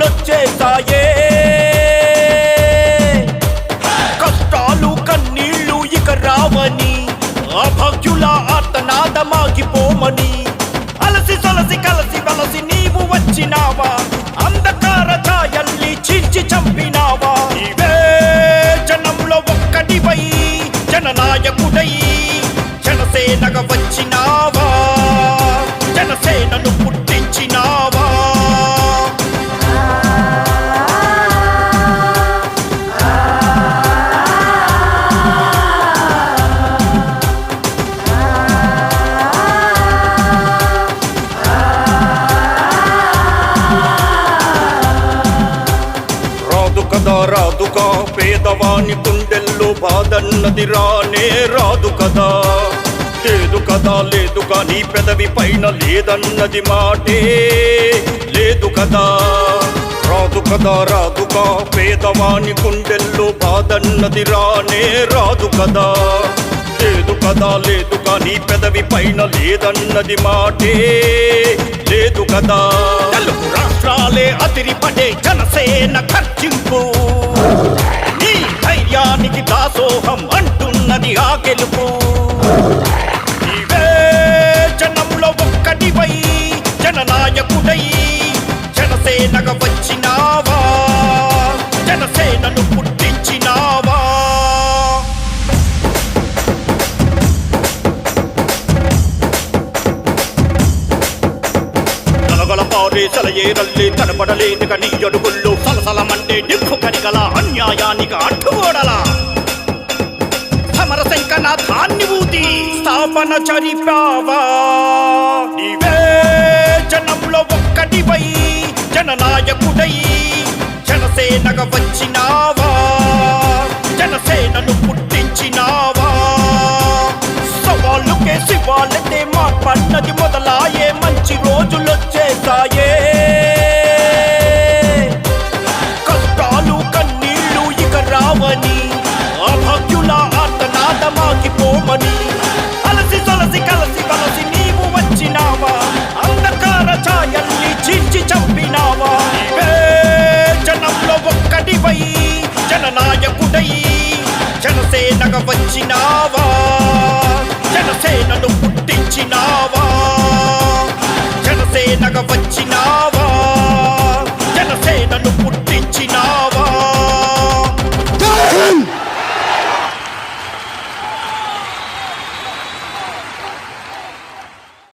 వచ్చేసాయే కష్టాలు కన్నీళ్ళు ఇక రావని అభక్యుల ఆర్తనాదమాగిపోమని అలసి సొలసి కలసి వలసి నీవు వచ్చినావా? అంధకార ఛాయల్ని చీల్చి చంపినావా? నీవే జనంలో ఒక్కటివై జననాయకుడై జనసేనగా వచ్చినావా? జనసేనను పుట్టించినావా? రాదు కా? పేదవాని గుండెల్లో బాధన్నది రానే రాదు కదా. లేదు కదా లేదు కానీ పెదవి పైన లేదన్నది మాటే లేదు కదా. రాదు కదా రాదుగా పేదవాని గుండెల్లో బాధన్నది రానే రాదు కదా. లేదు కదా లేదు కానీ పెదవి పైన లేదన్నది మాటే లేదు కదా. రాష్ట్రాలే అదిరిపడే జనసేన ఖర్చింపు. నీ ధైర్యానికి గలగల పారేసల ఏరల్లి కనపడలేనిక నీ అడుగుల్లో సలసలమంటే నిప్పు కనిగల అన్యాయానికి అడ్డుగోడల. సమర శంకనాథాన్ని ఊతి స్థాపన చరిపావా. నీవే జనంలో ఒక్కటివై జననాయకుడై జనసేనగా వచ్చినావా. ఆర్తనాదమాగిపోమని అలసి తొలసి కలసి కలసి నీవు వచ్చినావా? అంధకార ఛాయల్ని చీల్చి చంపినావా? జనంలో ఒక్కటివై జననాయకుడై జనసేనగా వచ్చినావా? జనసేనను పుట్టించినావా? జనసేనగా వచ్చినావా?